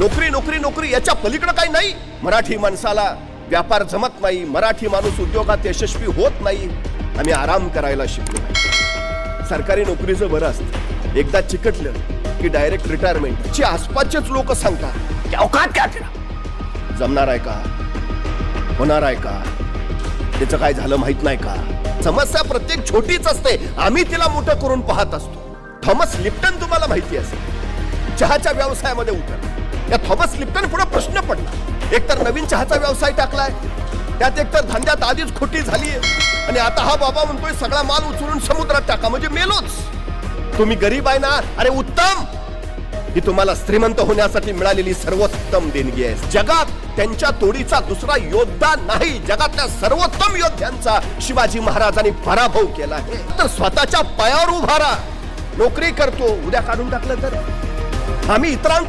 नोकरी नोकरी नोकरी याच्या पलीकडे काही नाही. मराठी माणसाला व्यापार जमत नाही मराठी माणूस उद्योगात यशस्वी होत नाही आम्ही आराम करायला शिकलो सरकारी नोकरीचं बरं असतं. एकदा चिकटलं की डायरेक्ट रिटायरमेंट ची आसपासचेच लोक सांगतात की अवकात काय जमणार आहे का? होणार आहे का? त्याचं काय झालं माहीत नाही का? समस्या प्रत्येक छोटीच असते. आम्ही तिला मोठं करून पाहत असतो. थॉमस लिप्टन तुम्हाला माहिती असेल. चहाच्या व्यवसायामध्ये उतरला. या थॉमस लिप्टन पुढे प्रश्न पडला. एकतर नवीन चहाचा व्यवसाय टाकलाय. त्यात एकतर धंद्यात आधीच खोटी झालीय. आणि आता हा बाबा म्हणतोय सगळा माल उचलून समुद्रात टाका म्हणजे मेलोच. तुम्ही गरीब आहे ना? अरे उत्तम! ही तुम्हाला श्रीमंत होण्यासाठी मिळालेली सर्वोत्तम देणगी आहे. जगात त्यांच्या तोडीचा दुसरा योद्धा नाही. जगातल्या सर्वोत्तम योद्ध्यांचा शिवाजी महाराजांनी पराभव केला आहे. तर स्वतःच्या पायावर उभारा नोकरी करतो उद्या काढून टाकलं तर. आम्ही इतरांकडे